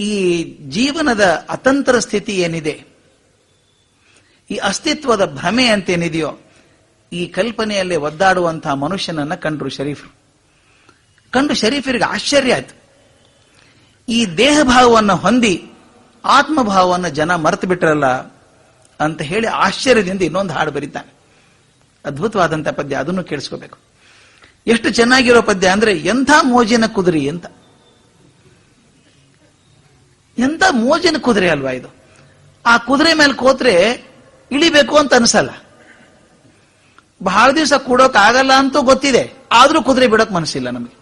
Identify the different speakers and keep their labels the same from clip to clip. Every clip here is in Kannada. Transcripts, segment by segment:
Speaker 1: ಈ ಜೀವನದ ಅತಂತ್ರ ಸ್ಥಿತಿ ಏನಿದೆ? ಈ ಅಸ್ತಿತ್ವದ ಭ್ರಮೆ ಅಂತೇನಿದೆಯೋ, ಈ ಕಲ್ಪನೆಯಲ್ಲಿ ಒದ್ದಾಡುವಂತಹ ಮನುಷ್ಯನನ್ನ ಕಂಡ್ರು ಶರೀಫರು. ಕಂಡು ಶರೀಫರಿಗೆ ಆಶ್ಚರ್ಯ ಆಯ್ತು. ಈ ದೇಹ ಭಾವವನ್ನು ಹೊಂದಿ ಆತ್ಮಭಾವವನ್ನು ಜನ ಮರೆತು ಬಿಟ್ರಲ್ಲ ಅಂತ ಹೇಳಿ ಆಶ್ಚರ್ಯದಿಂದ ಇನ್ನೊಂದು ಹಾಡು ಬರೀತಾನೆ. ಅದ್ಭುತವಾದಂತಹ ಪದ್ಯ, ಅದನ್ನು ಕೇಳಿಸ್ಕೋಬೇಕು. ಎಷ್ಟು ಚೆನ್ನಾಗಿರೋ ಪದ್ಯ ಅಂದ್ರೆ, ಎಂಥ ಮೋಜಿನ ಕುದುರಿ ಅಂತ. ಎಂಥ ಮೋಜಿನ ಕುದುರೆ ಅಲ್ವಾ ಇದು? ಆ ಕುದುರೆ ಮೇಲೆ ಕೂತ್ರೆ ಇಳಿಬೇಕು ಅಂತ ಅನ್ಸಲ್ಲ. ಬಹಳ ದಿವಸ ಕೂಡೋಕ್ ಆಗಲ್ಲ ಅಂತೂ ಗೊತ್ತಿದೆ. ಆದ್ರೂ ಕುದುರೆ ಬಿಡೋಕ್ ಮನಸ್ಸಿಲ್ಲ ನಮಗೆ.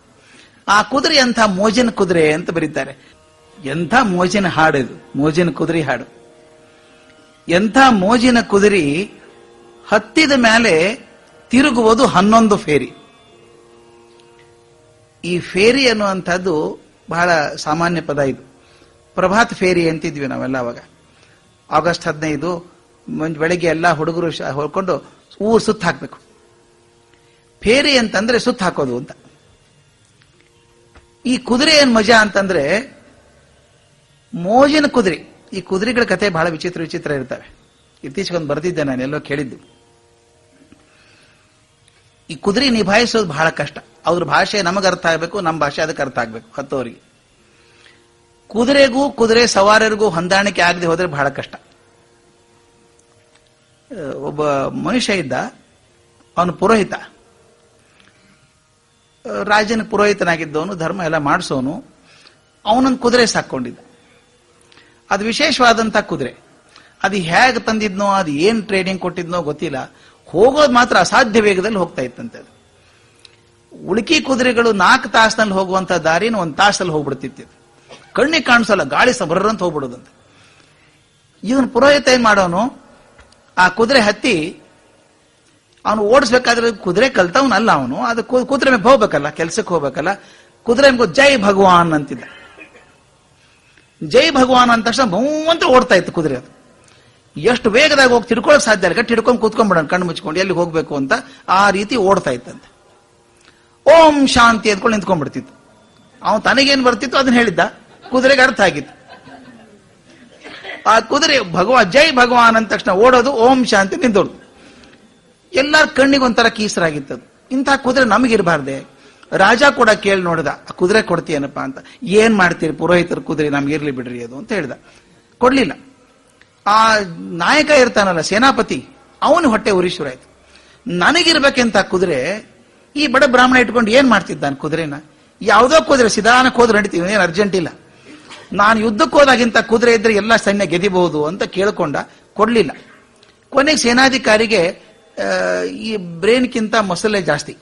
Speaker 1: ಆ ಕುದುರೆ ಎಂಥ ಮೋಜಿನ ಕುದುರೆ ಅಂತ ಬರೀತಾರೆ. ಎಂಥ ಮೋಜಿನ ಹಾಡು ಇದು? ಮೋಜಿನ ಕುದುರೆ ಹಾಡು. ಎಂಥ ಮೋಜಿನ ಕುದುರೆ ಹತ್ತಿದ ಮೇಲೆ ತಿರುಗುವುದು ಹನ್ನೊಂದು ಫೇರಿ. ಈ ಫೇರಿ ಅನ್ನುವಂಥದ್ದು ಬಹಳ ಸಾಮಾನ್ಯ ಪದ ಇದು. ಪ್ರಭಾತ್ ಫೇರಿ ಅಂತಿದ್ವಿ ನಾವೆಲ್ಲ ಅವಾಗ. ಆಗಸ್ಟ್ ಹದಿನೈದು ಬೆಳಿಗ್ಗೆ ಎಲ್ಲ ಹುಡುಗರು ಹೊಡ್ಕೊಂಡು ಊರು ಸುತ್ತ ಹಾಕ್ಬೇಕು. ಫೇರಿ ಅಂತಂದ್ರೆ ಸುತ್ತ ಹಾಕೋದು ಅಂತ. ಈ ಕುದುರೆ ಏನ್ ಮಜಾ ಅಂತಂದ್ರೆ ಮೋಜಿನ ಕುದುರೆ. ಈ ಕುದುರೆಗಳ ಕತೆ ಬಹಳ ವಿಚಿತ್ರ ವಿಚಿತ್ರ ಇರ್ತವೆ. ಇತ್ತೀಚೆಗೊಂದು ಬರ್ತಿದ್ದೆ ನಾನು, ಎಲ್ಲೋ ಕೇಳಿದ್ದು. ಈ ಕುದುರೆ ನಿಭಾಯಿಸೋದು ಬಹಳ ಕಷ್ಟ. ಅವ್ರ ಭಾಷೆ ನಮಗೆ ಅರ್ಥ ಆಗ್ಬೇಕು ನಮ್ಮ ಭಾಷೆ ಅದಕ್ಕೆ ಅರ್ಥ ಆಗ್ಬೇಕು, ಹತ್ತೋರಿಗೆ. ಕುದುರೆಗೂ ಕುದುರೆ ಸವಾರರಿಗೂ ಹೊಂದಾಣಿಕೆ ಆಗದೆ ಹೋದ್ರೆ ಬಹಳ ಕಷ್ಟ. ಒಬ್ಬ ಮನುಷ್ಯ ಇದ್ದ, ಅವನು ಪುರೋಹಿತ. ರಾಜನ ಪುರೋಹಿತನಾಗಿದ್ದವನು, ಧರ್ಮ ಎಲ್ಲ ಮಾಡಿಸೋನು ಅವನೊಂದು ಕುದುರೆ ಸಾಕೊಂಡಿದ್ದ ಅದು ವಿಶೇಷವಾದಂತ ಕುದುರೆ. ಅದು ಹೇಗೆ ತಂದಿದ್ನೋ, ಅದು ಏನ್ ಟ್ರೇಡಿಂಗ್ ಕೊಟ್ಟಿದ್ನೋ ಗೊತ್ತಿಲ್ಲ. ಹೋಗೋದು ಮಾತ್ರ ಅಸಾಧ್ಯ ವೇಗದಲ್ಲಿ ಹೋಗ್ತಾ ಇತ್ತಂತೆ ಅದು. ಉಳುಕಿ ಕುದುರೆಗಳು ನಾಲ್ಕು ತಾಸಿನಲ್ಲಿ ಹೋಗುವಂತ ದಾರಿನ ಒಂದು ತಾಸಲ್ಲಿ ಹೋಗ್ಬಿಡ್ತಿತ್ತು. ಇದು. ಕಣ್ಣಿಗೆ ಕಾಣಿಸಲ್ಲ, ಗಾಳಿ ಸಬರ್ರಂತ ಹೋಗ್ಬಿಡೋದಂತೆ. ಇವನು ಪುರೋಹಿತ ಏನ್ ಮಾಡೋನು? ಆ ಕುದುರೆ ಹತ್ತಿ, ಅವನು ಓಡಿಸ್ಬೇಕಾದ್ರೆ ಕುದುರೆ ಕಲ್ತವನಲ್ಲ ಅವನು, ಅದು ಕುದುರೆ ಮೇಲೆ ಹೋಗ್ಬೇಕಲ್ಲ, ಕೆಲ್ಸಕ್ಕೆ ಹೋಗ್ಬೇಕಲ್ಲ, ಕುದುರೆ ಜೈ ಭಗವಾನ್ ಅಂತಿದ್ದ. ಜೈ ಭಗವಾನ್ ಅಂದ ತಕ್ಷಣ ಮೂವಂತ ಓಡ್ತಾ ಇತ್ತು ಕುದುರೆ ಅದು. ಎಷ್ಟು ವೇಗದಾಗ ಹೋಗಿ ತಿಳ್ಕೊಳ್ಳೋಕೆ ಸಾಧ್ಯ ಇಲ್ಲ ತಿಡ್ಕೊಂಡು ಕೂತ್ಕೊಂಡ್ಬಿಡೋಣ ಕಣ್ಣು ಮುಚ್ಕೊಂಡು ಎಲ್ಲಿ ಹೋಗ್ಬೇಕು ಅಂತ ಆ ರೀತಿ ಓಡ್ತಾ ಇತ್ತಂತೆ. ಓಂ ಶಾಂತಿ ಅಂದ್ಕೊಂಡು ನಿಂತ್ಕೊಂಡ್ಬಿಡ್ತಿತ್ತು. ಅವನು ತನಗೇನು ಬರ್ತಿತ್ತು ಅದನ್ನ ಹೇಳಿದ್ದ. ಕುದುರೆಗೆ ಅರ್ಥ ಆಗಿತ್ತು. ಆ ಕುದುರೆ ಭಗವಾ, ಜೈ ಭಗವಾನ್ ಅಂದ ತಕ್ಷಣ ಓಡೋದು, ಓಂ ಶಾಂತಿ ನಿಂತೋಡು. ಎಲ್ಲರ ಕಣ್ಣಿಗೆ ಒಂಥರ ಕೀಸರಾಗಿತ್ತದು. ಇಂಥ ಕುದುರೆ ನಮಗಿರಬಾರ್ದೆ. ರಾಜ ಕೂಡ ಕೇಳಿ ನೋಡಿದ, ಆ ಕುದುರೆ ಕೊಡ್ತೀಯನಪ್ಪ ಅಂತ. ಏನ್ ಮಾಡ್ತೀರಿ ಪುರೋಹಿತರ ಕುದುರೆ, ನಮ್ಗಿರ್ಲಿ ಬಿಡ್ರಿ ಅದು, ಅಂತ ಹೇಳ್ದ. ಕೊಡ್ಲಿಲ್ಲ. ಆ ನಾಯಕ ಇರ್ತಾನಲ್ಲ, ಸೇನಾಪತಿ, ಅವನು ಹೊಟ್ಟೆ ಉರಿಶುರ ಆಯ್ತು. ನನಗಿರ್ಬೇಕಂತ ಕುದುರೆ, ಈ ಬಡ ಬ್ರಾಹ್ಮಣ ಇಟ್ಕೊಂಡು ಏನ್ ಮಾಡ್ತಿದ್ದಾನೆ ಕುದುರೆನ? ಯಾವುದೋ ಕುದುರೆ ಸಿಧಾನಕ್ಕೆ ಹೋದ್ರೆ ನಡೀತೀವಿ, ಏನು ಅರ್ಜೆಂಟ್ ಇಲ್ಲ. ನಾನು ಯುದ್ಧಕ್ಕೆ ಹೋದಾಗಿಂತ ಕುದುರೆ ಇದ್ರೆ ಎಲ್ಲ ಸೈನ್ಯ ಗೆದಿಬಹುದು ಅಂತ ಕೇಳಿಕೊಂಡ ಕೊಡಲಿಲ್ಲ. ಕೊನೆಗೆ ಸೇನಾಧಿಕಾರಿಗೆ ಈ ಬ್ರೇನ್ಕ್ಕಿಂತ ಮೊಸಲೆ ಜಾಸ್ತಿ.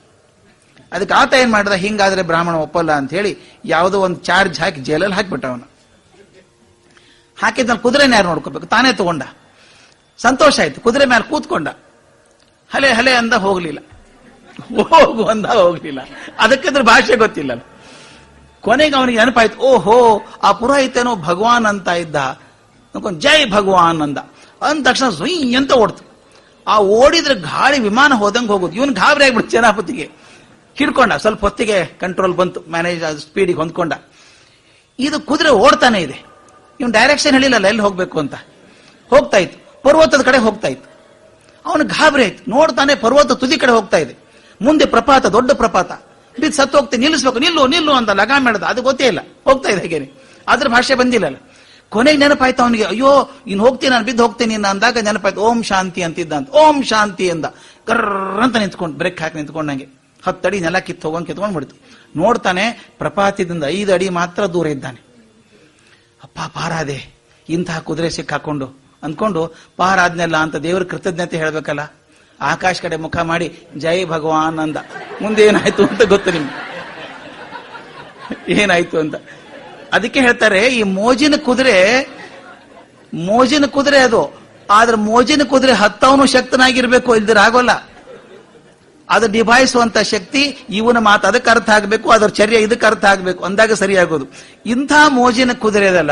Speaker 1: ಅದಕ್ಕೆ ಆತ ಏನ್ ಮಾಡಿದ, ಹಿಂಗಾದ್ರೆ ಬ್ರಾಹ್ಮಣ ಒಪ್ಪಲ್ಲ ಅಂತ ಹೇಳಿ ಯಾವುದೋ ಒಂದು ಚಾರ್ಜ್ ಹಾಕಿ ಜೈಲಲ್ಲಿ ಹಾಕಿಬಿಟ್ಟ ಅವನು. ಹಾಕಿದ್ನಲ್ಲಿ ಕುದುರೆನ ಯಾರು ನೋಡ್ಕೋಬೇಕು? ತಾನೇ ತಗೊಂಡ. ಸಂತೋಷ ಆಯ್ತು. ಕುದುರೆ ಮೇಲೆ ಕೂತ್ಕೊಂಡ. ಹಲೆ ಹಲೆ ಅಂದ ಹೋಗ್ಲಿಲ್ಲ. ಹೋಗು ಅಂದ ಹೋಗ್ಲಿಲ್ಲ. ಅದಕ್ಕಿದ್ರ ಭಾಷೆ ಗೊತ್ತಿಲ್ಲ ಕೊನೆಗೆ ಅವನಿಗೆ ನೆನಪಾಯ್ತು, ಓಹೋ, ಆ ಪುರೋಹಿತನೋ ಭಗವಾನ್ ಅಂತ ಇದ್ದ. ಜೈ ಭಗವಾನ್ ಅಂದ. ಅಂದ ತಕ್ಷಣ ಸುಯ್ ಅಂತ ಓಡ್ತು. ಆ ಓಡಿದ್ರೆ ಗಾಳಿ ವಿಮಾನ ಹೋದಂಗೆ ಹೋಗುದು. ಇವನು ಗಾಬರಿ ಆಗ್ಬಿಡ್ತು ಜನಾಪತಿಗೆ ಹಿಡ್ಕೊಂಡ, ಸ್ವಲ್ಪ ಹೊತ್ತಿಗೆ ಕಂಟ್ರೋಲ್ ಬಂತು. ಮ್ಯಾನೇಜ್ ಸ್ಪೀಡಿಗೆ ಹೊಂದ್ಕೊಂಡ. ಇದು ಕುದುರೆ ಓಡ್ತಾನೆ ಇದೆ. ಇವನು ಡೈರೆಕ್ಷನ್ ಹೇಳಿಲ್ಲಲ್ಲ, ಎಲ್ಲಿ ಹೋಗ್ಬೇಕು ಅಂತ. ಹೋಗ್ತಾ ಇತ್ತು. ಪರ್ವತದ ಕಡೆ ಹೋಗ್ತಾ ಇತ್ತು. ಅವನು ಗಾಬರಿ ಆಯ್ತು. ನೋಡ್ತಾನೆ ಪರ್ವತ ತುದಿ ಕಡೆ ಹೋಗ್ತಾ ಇದೆ. ಮುಂದೆ ಪ್ರಪಾತ, ದೊಡ್ಡ ಪ್ರಪಾತ. ಬಿದ್ದು ಸತ್ತು ಹೋಗ್ತೀನಿ, ನಿಲ್ಲಿಸ್ಬೇಕು, ನಿಲ್ಲು ನಿಲ್ಲು ಅಂತ ಲಗಾಮ್ ಮಾಡೋದು. ಅದು ಗೊತ್ತೇ ಇಲ್ಲ. ಹೋಗ್ತಾ ಇದೆ ಹಾಗೇನೆ. ಅದ್ರ ಭಾಷೆ ಬಂದಿಲ್ಲಲ್ಲ. ಕೊನೆಗೆ ನೆನಪಾಯ್ತು ಅವನಿಗೆ, ಅಯ್ಯೋ, ಇನ್ ಹೋಗ್ತೀನಿ, ನಾನು ಬಿದ್ದು ಹೋಗ್ತೀನಿ ಇನ್ನು ಅಂದಾಗ ನೆನಪಾಯ್ತು, ಓಂ ಶಾಂತಿ ಅಂತಿದ್ದ ಅಂತ. ಓಂ ಶಾಂತಿ ಅಂದ. ಅಂತ ನಿಂತ್ಕೊಂಡು, ಬ್ರೇಕ್ ಹಾಕಿ ನಿಂತ್ಕೊಂಡಂಗೆ ಹತ್ತಡಿ ನೆಲ ಕಿತ್ತು ಹೋಗೋಂಗೆ ಕಿತ್ಕೊಂಡ್ ಬಿಡ್ತು ನೋಡ್ತಾನೆ ಪ್ರಪಾತದಿಂದ ಐದು ಅಡಿ ಮಾತ್ರ ದೂರ ಇದ್ದಾನೆ. ಅಪ್ಪ, ಪಾರಾದೆ. ಇಂತಹ ಕುದುರೆ ಸಿಕ್ಕಾಕೊಂಡು. ಅಂದ್ಕೊಂಡು, ಪಾರಾದ್ನೆಲ್ಲ ಅಂತ ದೇವರ ಕೃತಜ್ಞತೆ ಹೇಳ್ಬೇಕಲ್ಲ. ಆಕಾಶ ಕಡೆ ಮುಖ ಮಾಡಿ, ಜೈ ಭಗವಾನ್ ಅಂದ. ಮುಂದೆ ಏನಾಯ್ತು ಅಂತ ಗೊತ್ತು ನಿಮ್ಗೆ? ಏನಾಯ್ತು ಅಂತ? ಅದಕ್ಕೆ ಹೇಳ್ತಾರೆ, ಈ ಮೋಜಿನ ಕುದುರೆ ಮೋಜಿನ ಕುದುರೆ ಅದು. ಆದ್ರೆ ಮೋಜಿನ ಕುದುರೆ ಹತ್ತವನು ಶಕ್ತನಾಗಿರ್ಬೇಕು ಇಲ್ದಿರ ಆಗೋಲ್ಲ. ಅದು ನಿಭಾಯಿಸುವಂತ ಶಕ್ತಿ, ಇವನ ಮಾತು ಅದಕ್ಕೆ ಅರ್ಥ ಆಗಬೇಕು, ಅದರ ಚರ್ಯ ಇದಕ್ಕೆ ಅರ್ಥ ಆಗಬೇಕು, ಅಂದಾಗ ಸರಿಯಾಗೋದು. ಇಂಥ ಮೋಜಿನ ಕುದುರೆ ಅದಲ್ಲ,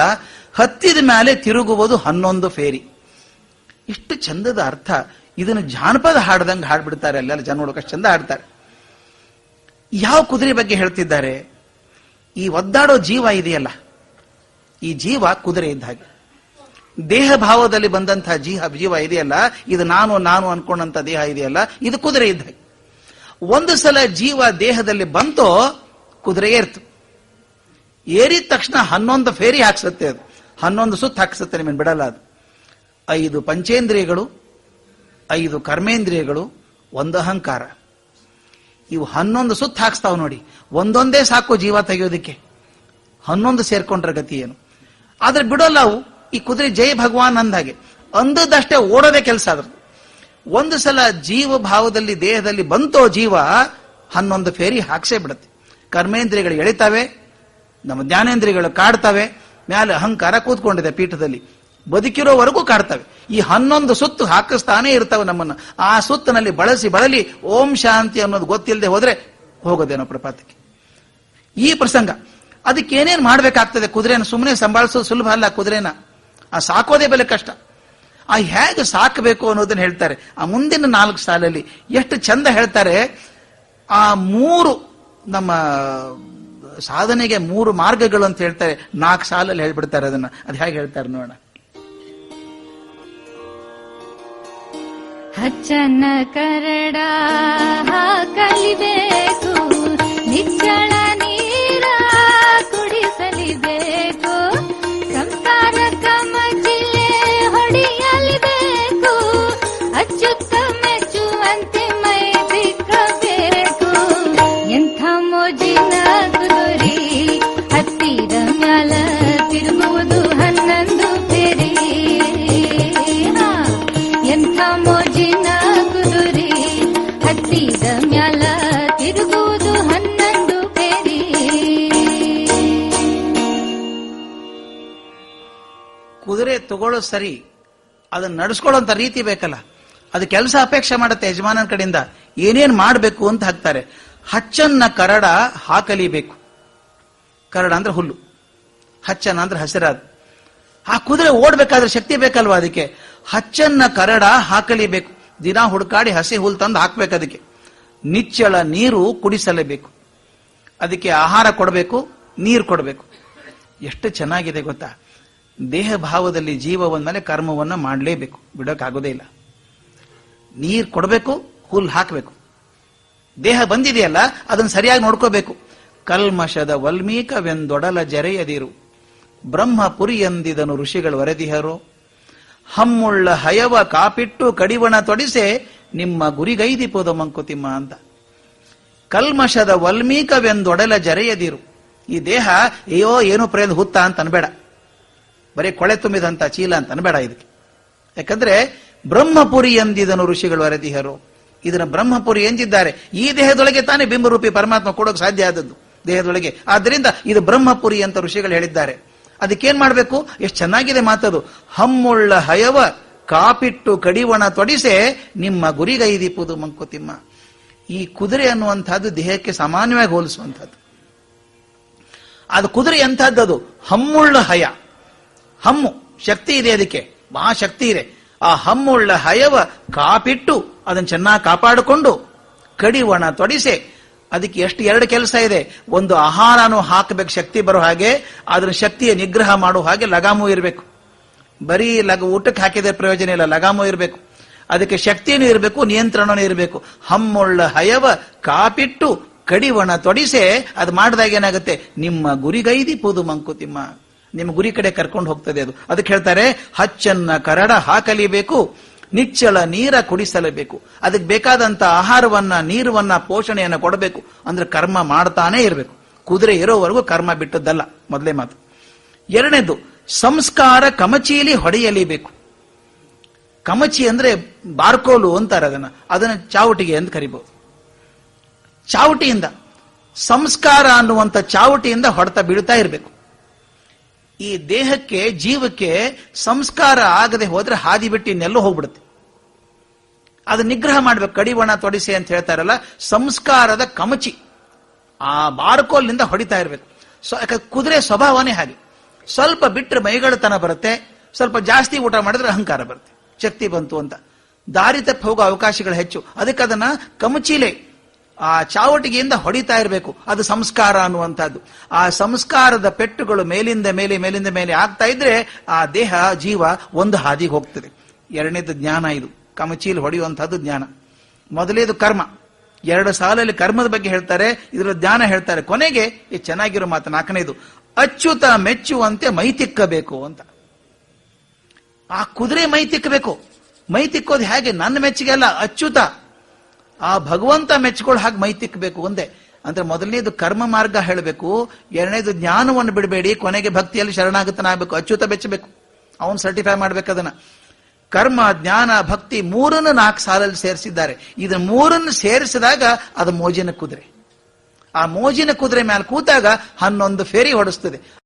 Speaker 1: ಹತ್ತಿದ ಮೇಲೆ ತಿರುಗುವುದು ಹನ್ನೊಂದು ಫೇರಿ. ಇಷ್ಟು ಚಂದದ ಅರ್ಥ. ಇದನ್ನು ಜಾನಪದ ಹಾಡ್ದಂಗೆ ಹಾಡ್ಬಿಡ್ತಾರೆ, ಅಲ್ಲೆಲ್ಲ ಜನ ನೋಡೋಕೆ ಚಂದ ಹಾಡ್ತಾರೆ. ಯಾವ ಕುದುರೆ ಬಗ್ಗೆ ಹೇಳ್ತಿದ್ದಾರೆ? ಈ ಒದ್ದಾಡೋ ಜೀವ ಇದೆಯಲ್ಲ. ಈ ಜೀವ ಕುದುರೆ ಇದ್ದ ಹಾಗೆ. ದೇಹ ಭಾವದಲ್ಲಿ ಬಂದಂತಹ ಜೀವ ಜೀವ ಇದೆಯಲ್ಲ, ಇದು ನಾನು ನಾನು ಅನ್ಕೊಂಡಂತ ದೇಹ ಇದೆಯಲ್ಲ, ಇದು ಕುದುರೆ ಇದ್ದ ಹಾಗೆ. ಒಂದು ಸಲ ಜೀವ ದೇಹದಲ್ಲಿ ಬಂತೋ ಕುದುರೆ ಏರ್ತು ಏರಿದ ತಕ್ಷಣ ಹನ್ನೊಂದು ಫೇರಿ ಹಾಕ್ಸುತ್ತೆ ಅದು. ಹನ್ನೊಂದು ಸುತ್ತ ಹಾಕ್ಸುತ್ತೆ ನಿಮ್ಮನ್ನು ಬಿಡಲ್ಲ ಅದು. ಐದು ಪಂಚೇಂದ್ರಿಯಗಳು, ಐದು ಕರ್ಮೇಂದ್ರಿಯಗಳು, ಒಂದು ಅಹಂಕಾರ. ಇವು ಹನ್ನೊಂದು ಸುತ್ತ ಹಾಕ್ಸ್ತಾವ್ ನೋಡಿ. ಒಂದೊಂದೇ ಸಾಕು ಜೀವ ತೆಗೆಯೋದಕ್ಕೆ. ಹನ್ನೊಂದು ಸೇರ್ಕೊಂಡ್ರ ಗತಿ ಏನು? ಆದ್ರೆ ಬಿಡೋಲ್ಲ ಅವು. ಈ ಕುದುರೆ ಜೈ ಭಗವಾನ್ ಅಂದಾಗೆ. ಅಂದದಷ್ಟೇ ಓಡೋದೇ ಕೆಲಸ ಅದ್ರದ್ದು. ಒಂದು ಸಲ ಜೀವ ಭಾವದಲ್ಲಿ ದೇಹದಲ್ಲಿ ಬಂತೋ ಜೀವ, ಹನ್ನೊಂದು ಫೇರಿ ಹಾಕ್ಸೇ ಬಿಡುತ್ತೆ. ಕರ್ಮೇಂದ್ರಿಯಗಳು ಎಳಿತಾವೆ, ನಮ್ಮ ಜ್ಞಾನೇಂದ್ರಿಯಗಳು ಕಾಡ್ತವೆ, ಮ್ಯಾಲೆ ಅಹಂಕಾರ ಕೂತ್ಕೊಂಡಿದೆ ಪೀಠದಲ್ಲಿ. ಬದುಕಿರೋವರೆಗೂ ಕಾಡ್ತವೆ. ಈ ಹನ್ನೊಂದು ಸುತ್ತು ಹಾಕಿಸ್ತಾನೆ ಇರ್ತವೆ ನಮ್ಮನ್ನ. ಆ ಸುತ್ತಿನಲ್ಲಿ ಬಳಸಿ ಬಳಲಿ ಓಂ ಶಾಂತಿ ಅನ್ನೋದು ಗೊತ್ತಿಲ್ಲದೆ ಹೋದ್ರೆ ಹೋಗೋದೇನೋ ಪ್ರಪಾತಕ್ಕೆ. ಈ ಪ್ರಸಂಗ, ಅದಕ್ಕೆ ಏನೇನ್ ಮಾಡ್ಬೇಕಾಗ್ತದೆ ಕುದುರೆನ ಸುಮ್ಮನೆ ಸಂಭಾಳಿಸೋದು ಸುಲಭ ಅಲ್ಲ ಕುದುರೆನ. ಆ ಸಾಕೋದೇ ಬೆಲೆ ಕಷ್ಟ. ಆ ಹೇಗೆ ಸಾಕಬೇಕು ಅನ್ನೋದನ್ನ ಹೇಳ್ತಾರೆ. ಆ ಮುಂದಿನ ನಾಲ್ಕು ಸಾಲಲ್ಲಿ ಎಷ್ಟು ಚಂದ ಹೇಳ್ತಾರೆ, ಆ ಮೂರು ನಮ್ಮ ಸಾಧನೆಗೆ ಮೂರು ಮಾರ್ಗಗಳು ಅಂತ ಹೇಳ್ತಾರೆ. ನಾಲ್ಕು ಸಾಲಲ್ಲಿ ಹೇಳ್ಬಿಡ್ತಾರೆ ಅದನ್ನ. ಅದು ಹೇಗೆ ಹೇಳ್ತಾರೆ ನೋಡೋಣ.
Speaker 2: ಹಚ್ಚನ ಕರಡ ಹಾಕಲಿಬೇಕು ನಿಚ್ಚಳ
Speaker 1: ತಗೊಳ್ಳೋದು ಸರಿ, ಅದನ್ನ ನಡೆಸ್ಕೊಳ್ಳೋಂತ ರೀತಿ ಬೇಕಲ್ಲ. ಅದು ಕೆಲಸ ಅಪೇಕ್ಷೆ ಮಾಡುತ್ತೆ ಯಜಮಾನನ ಕಡೆಯಿಂದ. ಏನೇನು ಮಾಡಬೇಕು ಅಂತ ಹಾಕ್ತಾರೆ. ಹಚ್ಚನ್ನ ಕರಡ ಹಾಕಲಿಬೇಕು. ಕರಡ ಅಂದ್ರೆ ಹುಲ್ಲು. ಹಚ್ಚನ್ನ ಅಂದ್ರೆ ಹಸಿರಾದ. ಆ ಕುದುರೆ ಓಡ್ಬೇಕಾದ್ರೆ ಶಕ್ತಿ ಬೇಕಲ್ವಾ ಅದಕ್ಕೆ? ಹಚ್ಚನ್ನ ಕರಡ ಹಾಕಲಿಬೇಕು. ದಿನ ಹುಡುಕಾಡಿ ಹಸಿ ಹುಲ್ ತಂದು ಹಾಕ್ಬೇಕು ಅದಕ್ಕೆ. ನಿಚ್ಚಳ ನೀರು ಕುಡಿಸಲೇಬೇಕು. ಅದಕ್ಕೆ ಆಹಾರ ಕೊಡಬೇಕು, ನೀರು ಕೊಡಬೇಕು. ಎಷ್ಟು ಚೆನ್ನಾಗಿದೆ ಗೊತ್ತಾ? ದೇಹ ಭಾವದಲ್ಲಿ ಜೀವ ಮೇಲೆ ಕರ್ಮವನ್ನ ಮಾಡಲೇಬೇಕು. ಬಿಡೋಕ್ಕಾಗೋದೇ ಇಲ್ಲ. ನೀರು ಕೊಡಬೇಕು, ಹುಲ್ ಹಾಕಬೇಕು. ದೇಹ ಬಂದಿದೆಯಲ್ಲ, ಅದನ್ನು ಸರಿಯಾಗಿ ನೋಡ್ಕೋಬೇಕು. ಕಲ್ಮಶದ ವಲ್ಮೀಕವೆಂದೊಡಲ ಜರೆಯದಿರು. ಬ್ರಹ್ಮಪುರಿ ಎಂದಿದನು ಋಷಿಗಳು ವರದಿಹರು. ಹಮ್ಮುಳ್ಳ ಹಯವ ಕಾಪಿಟ್ಟು ಕಡಿವಣ ತೊಡಿಸೆ, ನಿಮ್ಮ ಗುರಿಗೈದಿಪೋದ ಮಂಕುತಿಮ್ಮ ಅಂತ. ಕಲ್ಮಶದ ವಲ್ಮೀಕವೆಂದೊಡಲ ಜರೆಯದಿರು. ಈ ದೇಹ, ಅಯ್ಯೋ, ಏನು ಪ್ರಯೋಜನ ಹುತ್ತ ಅಂತ ಅನ್ಬೇಡ. ಬರೀ ಕೊಳೆ ತುಂಬಿದಂಥ ಚೀಲ ಅಂತ ಬೇಡ ಇದಕ್ಕೆ. ಯಾಕಂದ್ರೆ ಬ್ರಹ್ಮಪುರಿ ಎಂದಿದನು ಋಷಿಗಳು ವರದಿಹರು. ಇದನ್ನು ಬ್ರಹ್ಮಪುರಿ ಎಂದಿದ್ದಾರೆ. ಈ ದೇಹದೊಳಗೆ ತಾನೇ ಬಿಂಬರೂಪಿ ಪರಮಾತ್ಮ ಕೊಡೋಕೆ ಸಾಧ್ಯ ಆದದ್ದು ದೇಹದೊಳಗೆ. ಆದ್ದರಿಂದ ಇದು ಬ್ರಹ್ಮಪುರಿ ಅಂತ ಋಷಿಗಳು ಹೇಳಿದ್ದಾರೆ. ಅದಕ್ಕೇನ್ ಮಾಡಬೇಕು? ಎಷ್ಟು ಚೆನ್ನಾಗಿದೆ ಮಾತದು. ಹಮ್ಮುಳ್ಳ ಹಯವ ಕಾಪಿಟ್ಟು ಕಡಿವಣ ತೊಡಿಸೆ ನಿಮ್ಮ ಗುರಿಗೈದಿಪ್ಪುದು ಮಂಕುತಿಮ್ಮ. ಈ ಕುದುರೆ ಅನ್ನುವಂಥದ್ದು ದೇಹಕ್ಕೆ ಸಾಮಾನ್ಯವಾಗಿ ಹೋಲಿಸುವಂಥದ್ದು. ಅದು ಕುದುರೆ ಎಂಥದ್ದು ಹಮ್ಮುಳ್ಳ ಹಯ. ಹಮ್ಮು. ಶಕ್ತಿ ಇದೆ ಅದಕ್ಕೆ. ಮಹಾ ಶಕ್ತಿ ಇದೆ. ಆ ಹಮ್ಮುಳ್ಳ ಹಯವ ಕಾಪಿಟ್ಟು ಅದನ್ನು ಚೆನ್ನಾಗಿ ಕಾಪಾಡಿಕೊಂಡು ಕಡಿವಣ ತೊಡಿಸಿ. ಅದಕ್ಕೆ ಎಷ್ಟು ಎರಡು ಕೆಲಸ ಇದೆ. ಒಂದು ಆಹಾರನೂ ಹಾಕಬೇಕು, ಶಕ್ತಿ ಬರೋ ಹಾಗೆ ಅದರ ಶಕ್ತಿಯ ನಿಗ್ರಹ ಮಾಡೋ ಹಾಗೆ ಲಗಾಮು ಇರಬೇಕು. ಬರೀ ಲಗ, ಊಟಕ್ಕೆ ಹಾಕಿದ ಪ್ರಯೋಜನ ಇಲ್ಲ, ಲಗಾಮು ಇರಬೇಕು. ಅದಕ್ಕೆ ಶಕ್ತಿಯೂ ಇರಬೇಕು, ನಿಯಂತ್ರಣನೂ ಇರಬೇಕು. ಹಮ್ಮುಳ್ಳ ಹಯವ ಕಾಪಿಟ್ಟು ಕಡಿವಣ ತೊಡಿಸೆ, ಅದು ಮಾಡಿದಾಗ ಏನಾಗುತ್ತೆ? ನಿಮ್ಮ ಗುರಿಗೈದಿ ಪೂದು ಮಂಕುತಿಮ್ಮ. ನಿಮ್ಮ ಗುರಿ ಕಡೆ ಕರ್ಕೊಂಡು ಹೋಗ್ತದೆ ಅದು. ಅದಕ್ಕೆ ಹೇಳ್ತಾರೆ, ಹಚ್ಚನ್ನ ಕರಡ ಹಾಕಲಿಬೇಕು, ನಿಚ್ಚಳ ನೀರ ಕುಡಿಸಲೇಬೇಕು. ಅದಕ್ಕೆ ಬೇಕಾದಂತ ಆಹಾರವನ್ನ, ನೀರವನ್ನ, ಪೋಷಣೆಯನ್ನ ಕೊಡಬೇಕು. ಅಂದ್ರೆ ಕರ್ಮ ಮಾಡ್ತಾನೆ ಇರಬೇಕು. ಕುದುರೆ ಇರೋವರೆಗೂ ಕರ್ಮ ಬಿಟ್ಟದ್ದಲ್ಲ, ಮೊದಲೇ ಮಾತು. ಎರಡನೇದು, ಸಂಸ್ಕಾರ ಕಮಚೀಲಿ ಹೊಡೆಯಲಿಬೇಕು. ಕಮಚಿ ಅಂದ್ರೆ ಬಾರ್ಕೋಲು ಅಂತಾರೆ ಅದನ್ನ. ಅದನ್ನ ಚಾವಟಿಗೆ ಅಂತ ಕರಿಬಹುದು ಚಾವಟಿಯಿಂದ, ಸಂಸ್ಕಾರ ಅನ್ನುವಂಥ ಚಾವಟಿಯಿಂದ ಹೊಡೆತ ಬೀಳ್ತಾ ಇರಬೇಕು. ಈ ದೇಹಕ್ಕೆ, ಜೀವಕ್ಕೆ ಸಂಸ್ಕಾರ ಆಗದೆ ಹೋದ್ರೆ ಹಾದಿ ಬಿಟ್ಟು ನೆಲ್ಲು ಹೋಗ್ಬಿಡುತ್ತೆ. ಅದು ನಿಗ್ರಹ ಮಾಡ್ಬೇಕು. ಕಡಿವಣ ತೊಡಿಸಿ ಅಂತ ಹೇಳ್ತಾರಲ್ಲ, ಸಂಸ್ಕಾರದ ಕಮಚಿ. ಆ ಬಾರ್ಕೋಲ್ನಿಂದ ಹೊಡಿತಾ ಇರಬೇಕು. ಸೊ, ಯಾಕಂದ್ರೆ ಕುದುರೆ ಸ್ವಭಾವನೇ ಹಾಗೆ. ಸ್ವಲ್ಪ ಬಿಟ್ಟರೆ ಮೈಗಳತನ ಬರುತ್ತೆ. ಸ್ವಲ್ಪ ಜಾಸ್ತಿ ಊಟ ಮಾಡಿದ್ರೆ ಅಹಂಕಾರ ಬರುತ್ತೆ. ಶಕ್ತಿ ಬಂತು ಅಂತ. ದಾರಿ ತಪ್ಪಿ ಹೋಗೋ ಅವಕಾಶಗಳು ಹೆಚ್ಚು. ಅದಕ್ಕೆ ಅದನ್ನ ಕಮಚಿಲೆ ಆ ಚಾವಟಿಗೆಯಿಂದ ಹೊಡಿತಾ ಇರಬೇಕು. ಅದು ಸಂಸ್ಕಾರ ಅನ್ನುವಂಥದ್ದು. ಆ ಸಂಸ್ಕಾರದ ಪೆಟ್ಟುಗಳು ಮೇಲಿಂದ ಮೇಲೆ ಮೇಲಿಂದ ಮೇಲೆ ಆಗ್ತಾ ಇದ್ರೆ ಆ ದೇಹ, ಜೀವ ಒಂದು ಹಾದಿಗೆ ಹೋಗ್ತದೆ. ಎರಡನೇದು ಜ್ಞಾನ ಇದು. ಕಮಚೀಲ್ ಹೊಡೆಯುವಂಥದ್ದು ಜ್ಞಾನ. ಮೊದಲೇದು ಕರ್ಮ. ಎರಡು ಸಾಲಲ್ಲಿ ಕರ್ಮದ ಬಗ್ಗೆ ಹೇಳ್ತಾರೆ ಇದರ ಜ್ಞಾನ ಹೇಳ್ತಾರೆ. ಕೊನೆಗೆ ಈ ಚೆನ್ನಾಗಿರೋ ಮಾತು, ನಾಲ್ಕನೇದು ಅಚ್ಚುತ ಮೆಚ್ಚುವಂತೆ ಮೈ ತಿಕ್ಕಬೇಕು ಅಂತ. ಆ ಕುದುರೆ ಮೈ ತಿಕ್ಕಬೇಕು. ಮೈ ತಿಕ್ಕೋದು ಹೇಗೆ? ನನ್ನ ಮೆಚ್ಚುಗೆ ಅಲ್ಲ, ಅಚ್ಯುತ. ಆ ಭಗವಂತ ಮೆಚ್ಕೊಳ್ಳೋ ಹಾಗೆ ಮೈ ತಿಕ್ಕಬೇಕು ಒಂದೇ. ಅಂದ್ರೆ ಮೊದಲನೇದು ಕರ್ಮ ಮಾರ್ಗ ಹೇಳಬೇಕು, ಎರಡನೇದು ಜ್ಞಾನವನ್ನು ಬಿಡಬೇಡಿ, ಕೊನೆಗೆ ಭಕ್ತಿಯಲ್ಲಿ ಶರಣಾಗತನಾಗಬೇಕು ಅಚ್ಯುತ ಬೆಚ್ಚಬೇಕು. ಅವನು ಸರ್ಟಿಫೈ ಮಾಡ್ಬೇಕು ಅದನ್ನ. ಕರ್ಮ, ಜ್ಞಾನ, ಭಕ್ತಿ ಮೂರನ್ನು ನಾಲ್ಕು ಸಾಲಲ್ಲಿ ಸೇರಿಸಿದ್ದಾರೆ. ಇದನ್ನ ಮೂರನ್ನು ಸೇರಿಸಿದಾಗ ಅದು ಮೋಜಿನ ಕುದುರೆ. ಆ ಮೋಜಿನ ಕುದುರೆ ಮೇಲೆ ಕೂತಾಗ ಹನ್ನೊಂದು ಫೇರಿ ಹೊಡಿಸ್ತದೆ.